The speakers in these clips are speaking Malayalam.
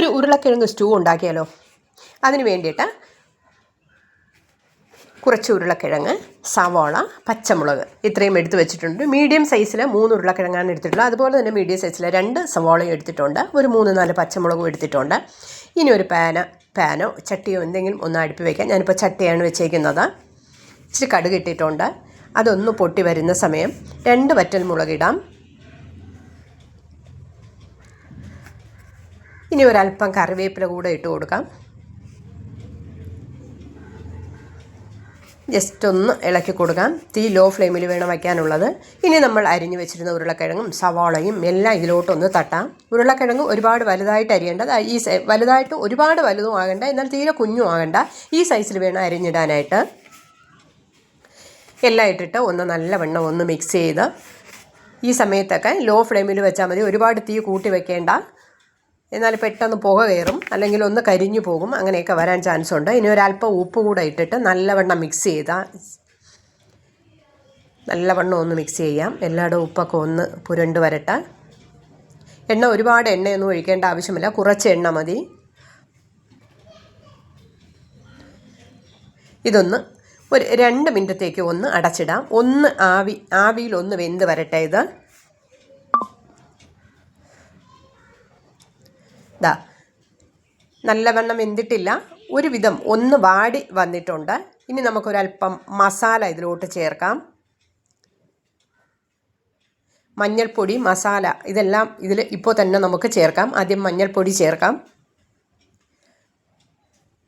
ഒരു ഉരുളക്കിഴങ്ങ് സ്റ്റൂ ഉണ്ടാക്കിയാലോ? അതിന് വേണ്ടിയിട്ട് കുറച്ച് ഉരുളക്കിഴങ്ങ് സവാള പച്ചമുളക് ഇത്രയും എടുത്ത് വെച്ചിട്ടുണ്ട്. മീഡിയം സൈസിൽ മൂന്ന് ഉരുളക്കിഴങ്ങാണ് എടുത്തിട്ടുള്ളത്. അതുപോലെ തന്നെ മീഡിയം സൈസിൽ രണ്ട് സവാളയും എടുത്തിട്ടുണ്ട്. ഒരു മൂന്ന് നാല് പച്ചമുളകും എടുത്തിട്ടുണ്ട്. ഇനി ഒരു പാന പാനോ ചട്ടിയോ എന്തെങ്കിലും ഒന്ന് അടുപ്പി വയ്ക്കാം ഞാനിപ്പോൾ ചട്ടിയാണ് വെച്ചേക്കുന്നത്. ഇച്ചിരി കടുക് ഇട്ടിട്ടുണ്ട്. അതൊന്ന് പൊട്ടി വരുന്ന സമയം രണ്ട് വറ്റൽ മുളകിടാം ഇനി ഒരല്പം കറിവേപ്പില കൂടെ ഇട്ട് കൊടുക്കാം. ജസ്റ്റ് ഒന്ന് ഇളക്കി കൊടുക്കാം. തീ ലോ ഫ്ലെയിമിൽ വേണം വയ്ക്കാനുള്ളത്. ഇനി നമ്മൾ അരിഞ്ഞു വെച്ചിരുന്ന ഉരുളക്കിഴങ്ങും സവാളയും എല്ലാം ഇതിലോട്ടൊന്ന് തട്ടാം. ഉരുളക്കിഴങ്ങ് ഒരുപാട് വലുതായിട്ട് അരിയേണ്ട അത് ഈ വലുതായിട്ട് ഒരുപാട് വലുതും ആകണ്ട എന്നാൽ തീരെ കുഞ്ഞും ആകണ്ട. ഈ സൈസിൽ വേണം അരിഞ്ഞിടാനായിട്ട്. എല്ലാം ഇട്ടിട്ട് ഒന്ന് നല്ലവണ്ണം ഒന്ന് മിക്സ് ചെയ്ത് ഈ സമയത്തൊക്കെ ലോ ഫ്ലെയിമിൽ വെച്ചാൽ മതി. ഒരുപാട് തീ കൂട്ടി വെക്കേണ്ട. എന്നാൽ പെട്ടെന്ന് പുക കയറും അല്ലെങ്കിൽ ഒന്ന് കരിഞ്ഞു പോകും. അങ്ങനെയൊക്കെ വരാൻ ചാൻസ് ഉണ്ട്. ഇനി ഒരല്പം ഉപ്പ് കൂടെ ഇട്ടിട്ട് നല്ലവണ്ണം മിക്സ് ചെയ്താൽ നല്ലവണ്ണം ഒന്ന് മിക്സ് ചെയ്യാം. എല്ലായിടും ഉപ്പൊക്കെ ഒന്ന് പുരണ്ട് വരട്ടെ എണ്ണ ഒരുപാട് എണ്ണയൊന്നും ഒഴിക്കേണ്ട ആവശ്യമില്ല. കുറച്ച് എണ്ണ മതി. ഇതൊന്ന് ഒരു രണ്ട് മിനിറ്റത്തേക്ക് ഒന്ന് അടച്ചിടാം. ഒന്ന് ആവി ആവിയിൽ ഒന്ന് വെന്ത് വരട്ടെ ഇത്. ദാ നല്ലവണ്ണം വെന്തിട്ടില്ല. ഒരുവിധം ഒന്ന് വാടി വന്നിട്ടുണ്ട്. ഇനി നമുക്കൊരല്പം മസാല ഇതിലോട്ട് ചേർക്കാം. മഞ്ഞൾപ്പൊടി മസാല ഇതെല്ലാം ഇതിൽ ഇപ്പോൾ തന്നെ നമുക്ക് ചേർക്കാം. ആദ്യം മഞ്ഞൾപ്പൊടി ചേർക്കാം.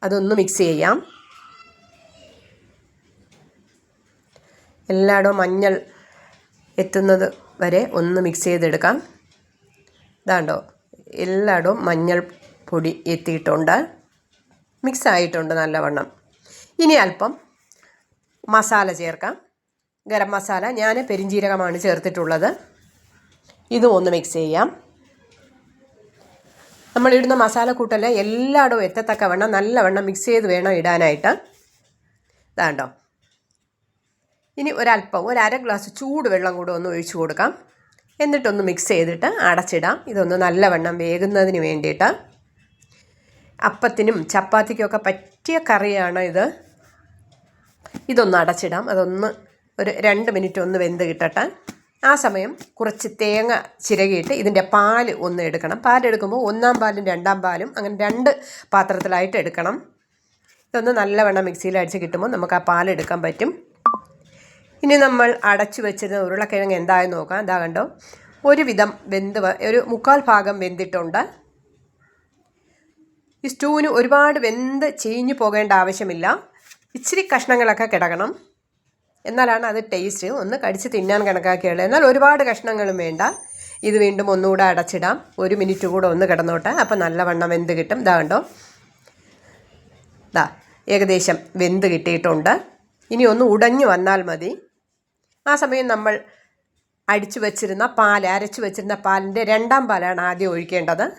അതൊന്ന് മിക്സ് ചെയ്യാം. എല്ലായിടവും മഞ്ഞൾ എത്തുന്നത് വരെ ഒന്ന് മിക്സ് ചെയ്തെടുക്കാം. ഇതാണ്ടോ എല്ലായിടവും മഞ്ഞൾ പൊടി എത്തിയിട്ടുണ്ട്. മിക്സ് ആയിട്ടുണ്ട് നല്ലവണ്ണം. ഇനി അല്പം മസാല ചേർക്കാം. ഗരം മസാല ഞാൻ പെരിഞ്ജീരകമാണ് ചേർത്തിട്ടുള്ളത്. ഇതും ഒന്ന് മിക്സ് ചെയ്യാം. നമ്മളിടുന്ന കൂട്ടൽ എല്ലായിടവും എത്തത്തക്കവണ്ണം നല്ലവണ്ണം മിക്സ് ചെയ്ത് വേണം ഇടാനായിട്ട്. ഇതാണ്ടോ. ഇനി ഒരല്പം ഒരു അര ഗ്ലാസ് ചൂട് വെള്ളം കൂടെ ഒന്ന് ഒഴിച്ചു കൊടുക്കാം. എന്നിട്ടൊന്ന് മിക്സ് ചെയ്തിട്ട് അടച്ചിടാം. ഇതൊന്ന് നല്ലവണ്ണം വേകുന്നതിന് വേണ്ടിയിട്ട്. അപ്പത്തിനും ചപ്പാത്തിക്കൊക്കെ പറ്റിയ കറിയാണ് ഇത്. ഇതൊന്ന് അടച്ചിടാം. അതൊന്ന് ഒരു രണ്ട് മിനിറ്റ് ഒന്ന് വെന്ത് കിട്ടട്ടെ. ആ സമയം കുറച്ച് തേങ്ങ ചിരകിയിട്ട് ഇതിന്റെ പാൽ ഒന്ന് എടുക്കണം. പാലെടുക്കുമ്പോൾ ഒന്നാം പാലും രണ്ടാം പാലും അങ്ങനെ രണ്ട് പാത്രത്തിലായിട്ട് എടുക്കണം. ഇതൊന്ന് നല്ലവണ്ണം മിക്സിയിൽ അടിച്ച് കിട്ടുമ്പോൾ നമുക്ക് ആ പാലെടുക്കാൻ പറ്റും. ഇനി നമ്മൾ അടച്ചു വെച്ചിരുന്ന ഉരുളക്കിഴങ്ങ് എന്തായെന്ന് നോക്കാം. എന്താ കണ്ടോ? ഒരുവിധം വെന്ത് ഒരു മുക്കാൽ ഭാഗം വെന്തിട്ടുണ്ട്. ഈ സ്റ്റൂവിന് ഒരുപാട് വെന്ത് ചീഞ്ഞു പോകേണ്ട ആവശ്യമില്ല. ഇച്ചിരി കഷ്ണങ്ങളൊക്കെ കിടക്കണം. എന്നാലാണ് അത് ടേസ്റ്റ്. ഒന്ന് കടിച്ച് തിന്നാൻ കണക്കാക്കിയുള്ളത് എന്നാൽ ഒരുപാട് കഷ്ണങ്ങളും വേണ്ട. ഇത് വീണ്ടും ഒന്നുകൂടെ അടച്ചിടാം. ഒരു മിനിറ്റ് കൂടെ ഒന്ന് കിടന്നോട്ടെ. അപ്പം നല്ലവണ്ണം വെന്ത് കിട്ടും. ഇതാ കണ്ടോ? ദാ ഏകദേശം വെന്ത് കിട്ടിയിട്ടുണ്ട്. ഇനി ഒന്ന് ഉടഞ്ഞു വന്നാൽ മതി. ആ സമയം നമ്മൾ അടിച്ചു വച്ചിരുന്ന പാൽ അരച്ചു വച്ചിരുന്ന പാലിന്റെ രണ്ടാം പാലാണ് ആദ്യം ഒഴിക്കേണ്ടത്.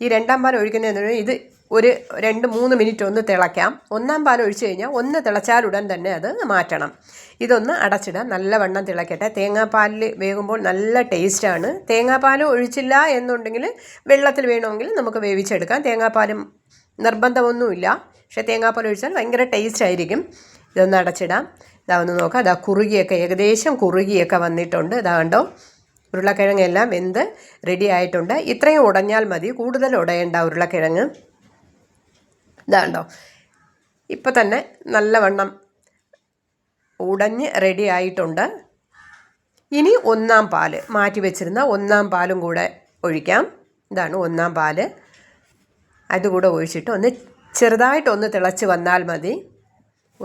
ഈ രണ്ടാം പാൽ ഒഴിക്കുന്നതെന്ന് പറഞ്ഞാൽ ഇത് ഒരു രണ്ട് മൂന്ന് മിനിറ്റ് ഒന്ന് തിളയ്ക്കാം. ഒന്നാം പാൽ ഒഴിച്ചു കഴിഞ്ഞാൽ ഒന്ന് തിളച്ചാലുടൻ തന്നെ അത് മാറ്റണം. ഇതൊന്ന് അടച്ചിടാം. നല്ലവണ്ണം തിളയ്ക്കട്ടെ തേങ്ങാപ്പാലിൽ വേകുമ്പോൾ നല്ല ടേസ്റ്റാണ്. തേങ്ങാപ്പാൽ ഒഴിച്ചില്ല എന്നുണ്ടെങ്കിൽ വെള്ളത്തിൽ വേണമെങ്കിൽ നമുക്ക് വേവിച്ചെടുക്കാം. തേങ്ങാപ്പാലും നിർബന്ധമൊന്നുമില്ല. പക്ഷേ തേങ്ങാപ്പാൽ ഒഴിച്ചാൽ ഭയങ്കര ടേസ്റ്റ് ആയിരിക്കും. ഇതൊന്ന് അടച്ചിടാം. ഇതാ ഒന്ന് നോക്കാം. അതാ കുറുകിയൊക്കെ ഏകദേശം കുറുകിയൊക്കെ വന്നിട്ടുണ്ട്. ഇതാ കണ്ടോ? ഉരുളക്കിഴങ്ങെല്ലാം വെന്ത് റെഡി ആയിട്ടുണ്ട്. ഇത്രയും ഉടഞ്ഞാൽ മതി. കൂടുതൽ ഉടയേണ്ട ഉരുളക്കിഴങ്ങ്. ഇതാ കണ്ടോ? ഇപ്പം തന്നെ നല്ലവണ്ണം ഉടഞ്ഞ് റെഡി ആയിട്ടുണ്ട്. ഇനി ഒന്നാം പാൽ മാറ്റി വെച്ചിരുന്ന ഒന്നാം പാലും കൂടെ ഒഴിക്കാം. ഇതാണ് ഒന്നാം പാൽ. അതുകൂടെ ഒഴിച്ചിട്ട് ഒന്ന് ചെറുതായിട്ടൊന്ന് തിളച്ച് വന്നാൽ മതി.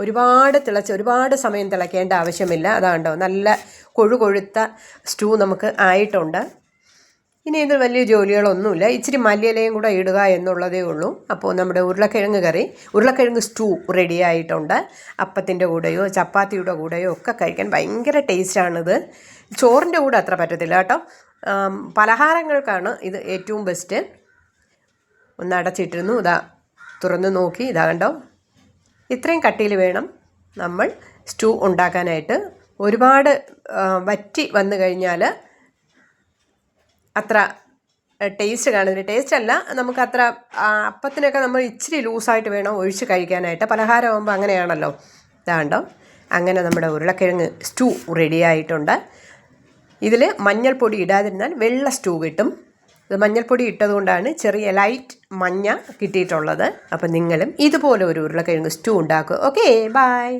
ഒരുപാട് തിളച്ച് ഒരുപാട് സമയം തിളയ്ക്കേണ്ട ആവശ്യമില്ല. അതാണ്ടോ നല്ല കൊഴു കൊഴുത്ത സ്റ്റൂ നമുക്ക് ആയിട്ടുണ്ട്. ഇനി ഇത് വലിയ ജോലികളൊന്നുമില്ല. ഇച്ചിരി മല്ലിയിലയും കൂടെ ഇടുക എന്നുള്ളതേ ഉള്ളൂ. അപ്പോൾ നമ്മുടെ ഉരുളക്കിഴങ്ങ് കറി ഉരുളക്കിഴങ്ങ് സ്റ്റൂ റെഡി ആയിട്ടുണ്ട്. അപ്പത്തിന്റെ കൂടെയോ ചപ്പാത്തിയുടെ കൂടെയോ ഒക്കെ കഴിക്കാൻ ഭയങ്കര ടേസ്റ്റാണിത്. ചോറിന്റെ കൂടെ അത്ര പറ്റത്തില്ല കേട്ടോ. പലഹാരങ്ങൾക്കാണ് ഇത് ഏറ്റവും ബെസ്റ്റ്. ഒന്ന് അടച്ചിട്ടിരുന്നു ഇതാ തുറന്ന് നോക്കി ഇതാ കണ്ടോ ഇത്രയും കട്ടിയിൽ വേണം നമ്മൾ സ്റ്റൂ ഉണ്ടാക്കാനായിട്ട്. ഒരുപാട് വറ്റി വന്നു കഴിഞ്ഞാൽ അത്ര ടേസ്റ്റ് കാണുന്നില്ല ടേസ്റ്റ് അല്ല നമുക്ക് അത്ര അപ്പത്തിനൊക്കെ നമ്മൾ ഇച്ചിരി ലൂസായിട്ട് വേണം ഒഴിച്ച് കഴിക്കാനായിട്ട്. പലഹാരമാകുമ്പോൾ അങ്ങനെയാണല്ലോ. ഇതാണ്ടോ? അങ്ങനെ നമ്മുടെ ഉരുളക്കിഴങ്ങ് സ്റ്റൂ റെഡിയായിട്ടുണ്ട് ഇതിൽ മഞ്ഞൾപ്പൊടി ഇടാതിരുന്നാൽ വെള്ള സ്റ്റൂ കിട്ടും. ഇത് മഞ്ഞൾപ്പൊടി ഇട്ടതുകൊണ്ടാണ് ചെറിയ ലൈറ്റ് മഞ്ഞ കിട്ടിയിട്ടുള്ളത്. അപ്പം നിങ്ങളും ഇതുപോലെ ഒരു ഉരുളക്കിഴങ്ങ് സ്റ്റൂ ഉണ്ടാക്കുക. Okay bye